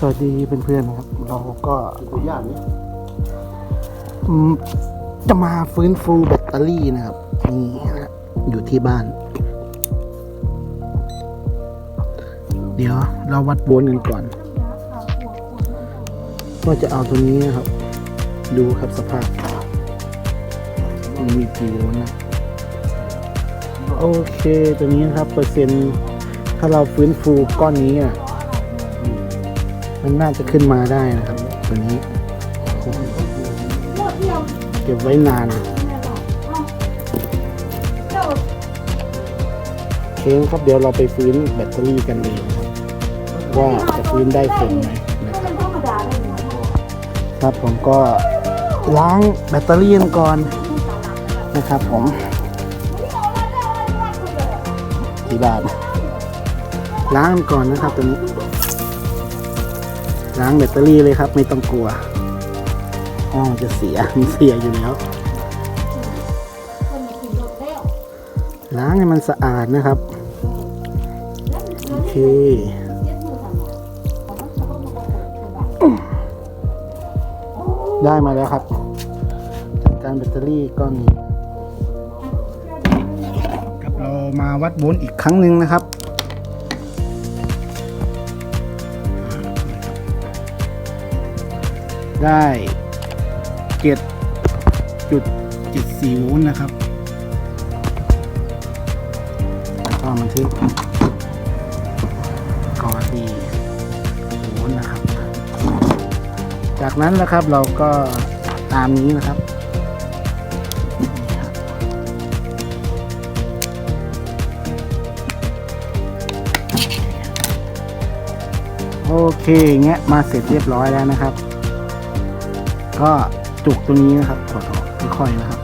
สวัสดีเพื่อนๆนะครับ เราก็ตัวอย่างนี้จะมาฟื้นฟูแบตเตอรี่นะครับนี่นะอยู่ที่บ้าน เดี๋ยวเราวัดโวลต์กันก่อนว่าจะเอาตัวนี้นะครับ ดูครับสภาพมันมีกี่โวลต์นะโอเคตัวนี้นะครับเปอร์เซ็นต์ถ้าเราฟื้นฟูก้อนนี้อะ มันน่าจะขึ้นมาได้นะครับ ตัวนี้เก็บไว้นานโอเคครับเดี๋ยวเราไปฟื้นแบตเตอรี่กันเลยนะครับว่าจะฟื้นได้เต็มไหมนะครับผมก็ล้างแบตเตอรี่กันก่อนนะครับผมที่บานล้างกันก่อนนะครับตัวนี้ ล้างแบตเตอรี่เลยครับไม่ต้องกลัวอ้าวจะเสียมันเสียอยู่แล้ว ล้างให้มันสะอาดนะครับโอเคได้มาแล้วครับจัดการแบตเตอรี่ก้อนนี้ครับเรามาวัดโวลต์อีกครั้งหนึ่งนะครับ ได้เจ็ดจุดเจ็ดสี่โวลต์นะครับแล้วก็บันทึกกอดีโวลต์นะครับ จากนั้นนะครับเราก็ตามนี้นะครับนี่ครับโอเคเงี้ยมาเสร็จเรียบร้อยแล้วนะครับ ก็จุกตัวนี้นะครับถอดออกค่อยๆนะครับ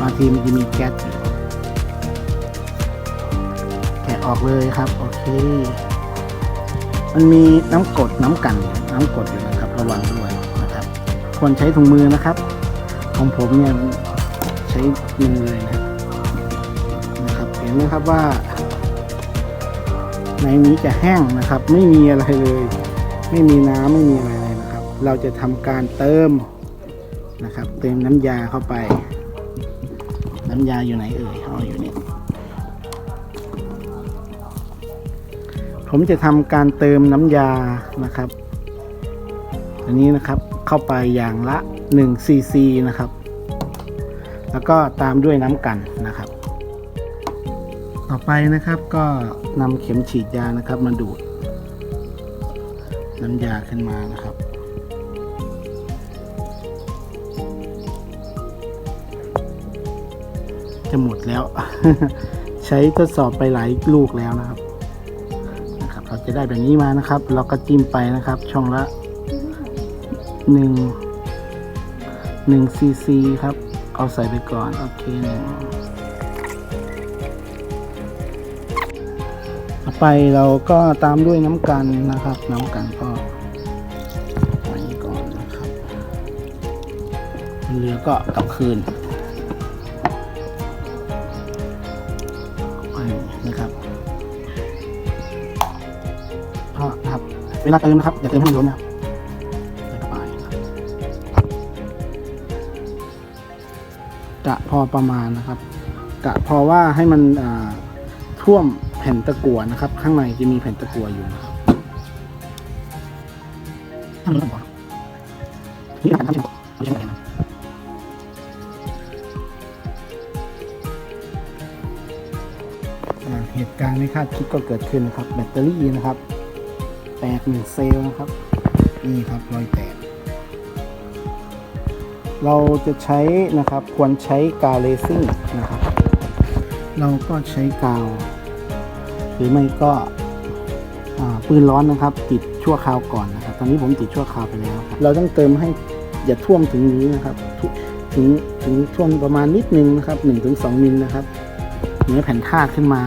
บางทีมันจะมีแก๊สอยู่แกะออกเลยครับ โอเค มันมีน้ำกดน้ำกัน น้ำกดอยู่นะครับ ระวังด้วยนะครับ ควรใช้ถุงมือนะครับ ของผมเนี่ยใช้มือเลยนะนะครับ เห็นไหมครับว่า ในนี้จะแห้งนะครับ ไม่มีอะไรเลย ไม่มีน้ำไม่มีอะไรเลยนะครับ เราจะทำการเติมนะครับ เติมน้ำยาเข้าไป น้ำยาอยู่ไหนเอ่ยเอาอยู่นี่ผมจะทำการเติมน้ำยานะครับ อันนี้นะครับเข้าไปอย่างละ1ซีซีนะครับ แล้วก็ตามด้วยน้ำกันนะครับ ต่อไปนะครับก็นำเข็มฉีดยานะครับมาดูด น้ำยาขึ้นมานะครับ จะหมดแล้ว ใช้ทดสอบไปหลายลูกแล้วนะครับนะครับ เราจะได้แบบนี้มานะครับ เราก็จิ้มไปนะครับ ช่องละหนึ่งหนึ่งซีซีครับ เอาใส่ไปก่อน โอเคหนึ่ง ต่อไปเราก็ตามด้วยน้ำกันนะครับ น้ำกันก็ไว้ก่อนนะครับเหลือก็กลับคืนไปนะครับก็นะครับเวลาเติมนะครับอย่าเติมให้ล้นนะครับใส่เข้าไปนะครับกะพอประมาณนะครับกะพอว่าให้มันอ่าท่วม แผ่นตะกั่วนะครับ ข้างในจะมีแผ่นตะกั่วอยู่นะครับทำมันก่อนนี่การทำชิ้นทำชิ้นไหนนะอ่าเหตุการณ์ไม่คาดคิดก็เกิดขึ้นนะครับ แบตเตอรี่นะครับ แตกหนึ่งเซลล์นะครับ นี่ครับรอยแตก เราจะใช้นะครับควรใช้กาวเลซิ่งนะครับ เราก็ใช้กาวห รือไม่ก็ปืนร้อนนะครับ ติดชั่วคราวก่อนนะครับ ตอนนี้ผมติดชั่วคราวไปแล้วรเราต้องเติมให้อย่าท่วมถึงนี้นะครับถึงถึงท่วมประมาณนิดนึงนะครับ1-2มิลนะครับเนื้อแผ่นท่าขึ้นมา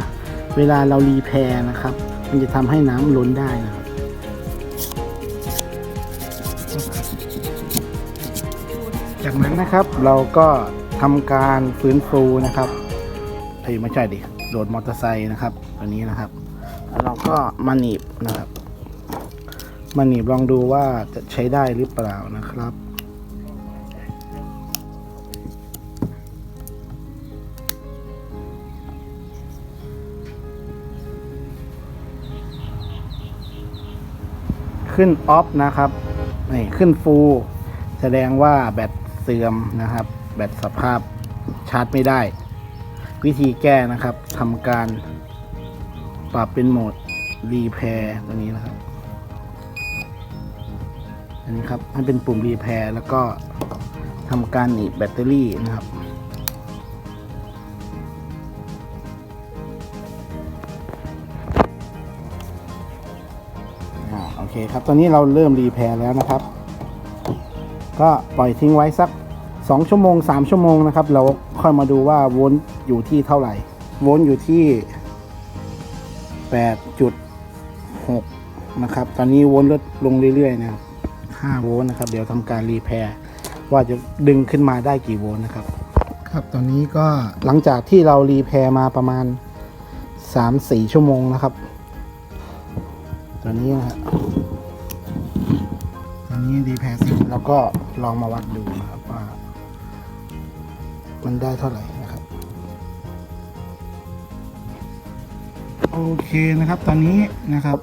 เวลาเรารีแพรนะครับ มันจะทำให้น้ำล้นได้นะครับจากนั้นนะครับเราก็ทำการฟื้นฟูนะครับเอ้ยไม่ใช่ดิ โดดมอเตอร์ไซค์นะครับ ตัวนี้นะครับเราก็มาหนีบนะครับ มาหนีบลองดูว่าจะใช้ได้หรือเปล่านะครับขึ้นออฟนะครับนี่ขึ้นฟูลแสดงว่าแบตเสื่อมนะครับ แบตสภาพชาร์จไม่ได้ วิธีแก้นะครับทำการ ปรับเป็นโหมดรีแพร์ตัวนี้นะครับ อันนี้ครับให้เป็นปุ่มรีแพร์แล้วก็ทำการหนีบแบตเตอรี่นะครับโอเคครับ ตอนนี้เราเริ่มรีแพร์แล้วนะครับ ก็ปล่อยทิ้งไว้สัก 2 ชั่วโมง 3 ชั่วโมงนะครับ เราค่อยมาดูว่าวลต์อยู่ที่เท่าไหร่วลต์อยู่ที่ 8.6นะครับ ตอนนี้โวลต์ลดลงเรื่อย ๆ นะครับ5โวลต์นะครับ เดี๋ยวทำการรีแพร์ว่าจะดึงขึ้นมาได้กี่โวลต์นะครับ ครับตอนนี้ก็หลังจากที่เรารีแพร์มาประมาณ3-4ชั่วโมงนะครับ ตอนนี้นะฮะตอนนี้ดีแพสแล้วก็ลองมาวัดดูนะครับว่า มันได้เท่าไหร่ โอเคนะครับ ตอนนี้นะครับ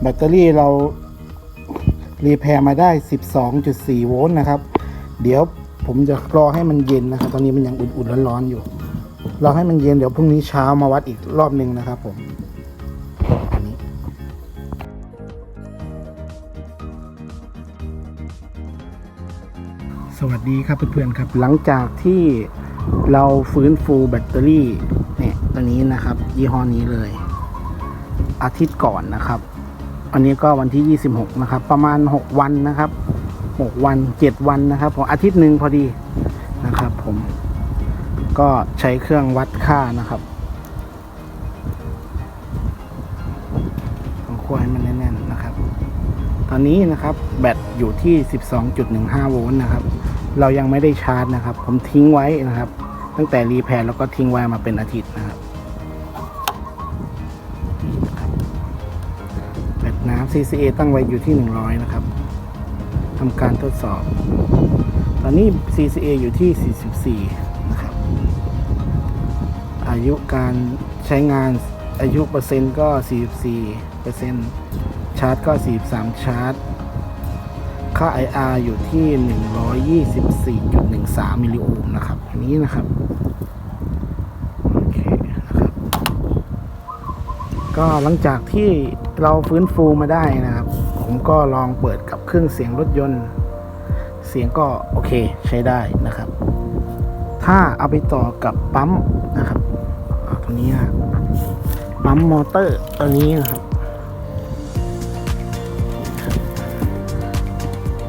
แบตเตอรี่เรารีแพร์มาได้ 12.4 โวลต์นะครับ เดี๋ยวผมจะรอให้มันเย็นนะครับ ตอนนี้มันยังอุ่นๆร้อนๆอยู่ รอให้มันเย็นเดี๋ยวพรุ่งนี้เช้ามาวัดอีกรอบหนึ่งนะครับผมอันนี้สวัสดีครับเพื่อนๆครับ หลังจากที่เราฟื้นฟูแบตเตอรี่เนี่ยตัวนี้นะครับ ยี่ห้อนี้เลย อาทิตย์ก่อนนะครับ อันนี้ก็วันที่ 26 นะครับ ประมาณ 6 วันนะครับ 6 วัน 7 วันนะครับผมอาทิตย์หนึ่งพอดีนะครับ ผม ก็ใช้เครื่องวัดค่านะครับต้องคั่วให้มันแน่นๆนะครับ ตอนนี้นะครับแบตอยู่ที่ 12.15 โวลต์นะครับ เรายังไม่ได้ชาร์จนะครับ ผมทิ้งไว้นะครับ ตั้งแต่รีแพร์แล้วก็ทิ้งไว้มาเป็นอาทิตย์นะครับ CCA ตั้งไว้อยู่ที่ 100 นะครับทำการทดสอบ ตอนนี้ CCA อยู่ที่ 44 นะครับ อายุการใช้งานอายุเปอร์เซ็นต์ก็ 44เปอร์เซ็นต์ชาร์จก็ 43 ชาร์จ ค่า IR อยู่ที่ 124.13 มิลลิโอห์มนะครับอันนี้นะครับ โอเคนะครับ ก็หลังจากที่เราฟื้นฟูมาได้นะครับ ผมก็ลองเปิดกับเครื่องเสียงรถยนต์ เสียงก็โอเคใช้ได้นะครับ ถ้าเอาไปต่อกับปั๊มนะครับเอาตัวนี้นะปั๊มมอเตอร์ตัวนี้นะครับ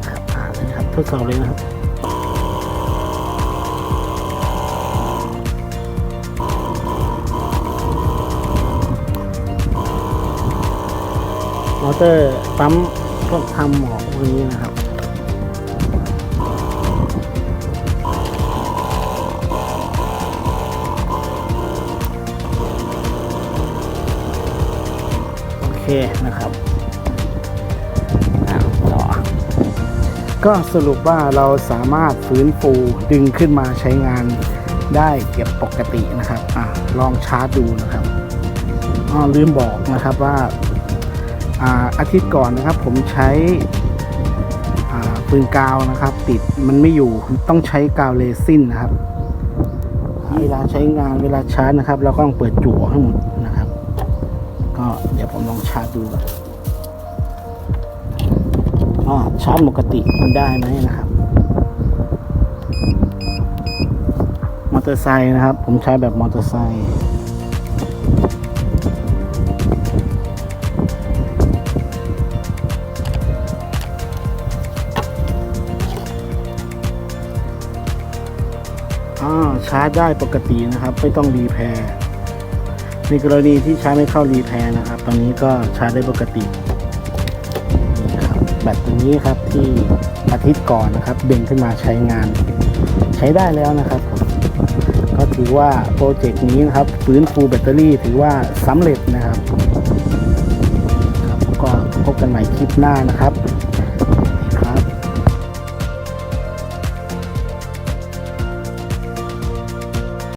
ครับอ่านะครับทดสอบเลยนะครับ มอเตอร์ปั๊มพวกทำหมอกพวกนี้นะครับ โอเคนะครับอ่าต่อ ก็สรุปว่าเราสามารถฟื้นฟูดึงขึ้นมาใช้งานได้เก็บปกตินะครับอลองชาร์จดูนะครับอ๋อลืมบอกนะครับว่า อาทิตย์ก่อนนะครับ ผมใช้ปืนกาวนะครับ ติดมันไม่อยู่ต้องใช้กาวเลซินนะครับเวลาใช้งานเวลาชาร์จนะครับ เราก็ต้องเปิดจั่วให้หมดนะครับ ก็เดี๋ยวผมลองชาร์จดูอ๋อชาร์จปกติมันได้ไหมนะครับมอเตอร์ไซค์นะครับ ผมใช้แบบมอเตอร์ไซค์าชาร์จได้ปกตินะครับไม่ต้องรีแพร์ในกรณีที่ชาร์จไม่เข้ารีแพร์นะครับ ตอนนี้ก็ชาร์จได้ปกตินี่ครับแบตตัวนี้ครับที่อาทิตย์ก่อนนะครับเบ่งขึ้นมาใช้งาน ใช้ได้แล้วนะครับผมก็ถือว่าโปรเจกต์นี้นะครับฟื้นฟูแบตเตอรี่ถือว่าสำเร็จนะครับ ก็พบกันใหม่คลิปหน้านะครับ